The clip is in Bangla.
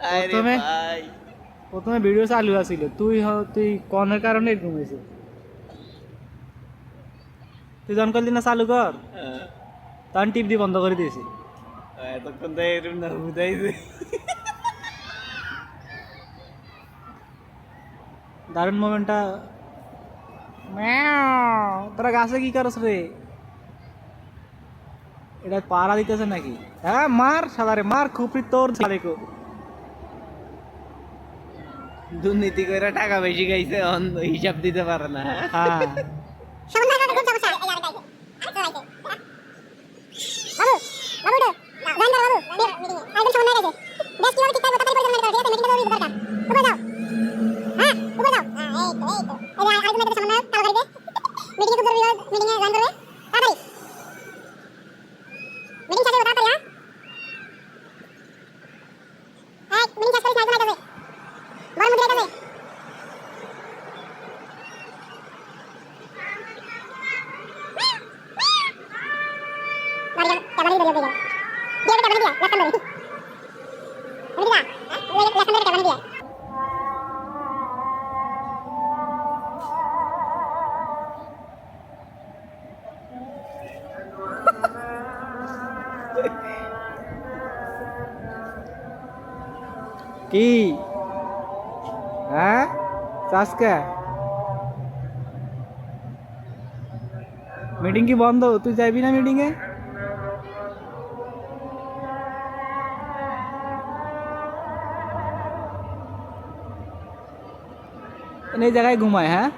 প্রথমে- প্রথমে ভিডিও চালু আছিল। তুই তুই কনের কারণে ঘুমেছে তুই জন করলি না চালু কর হ্যাঁ, তখন টিপ দিয়ে বন্ধ করে দিয়েছি। এতক্ষণ তো এরকম না বুঝাইছে। দারুণ মোমেন্টটা। তোরা গাছে কি করছ রে? এটা পাড়া দিতেছে নাকি? হ্যাঁ মার সাদারে মার খুপড়ি তোর ঝালেকো। দুর্নীতি করে টাকা বেশি খাইছে হিসাব দিতে পারে না। হ্যাঁ। Key. हाँ? मीटिंग की बंद हो तू मीटिंग है जगह घुमाए हैं।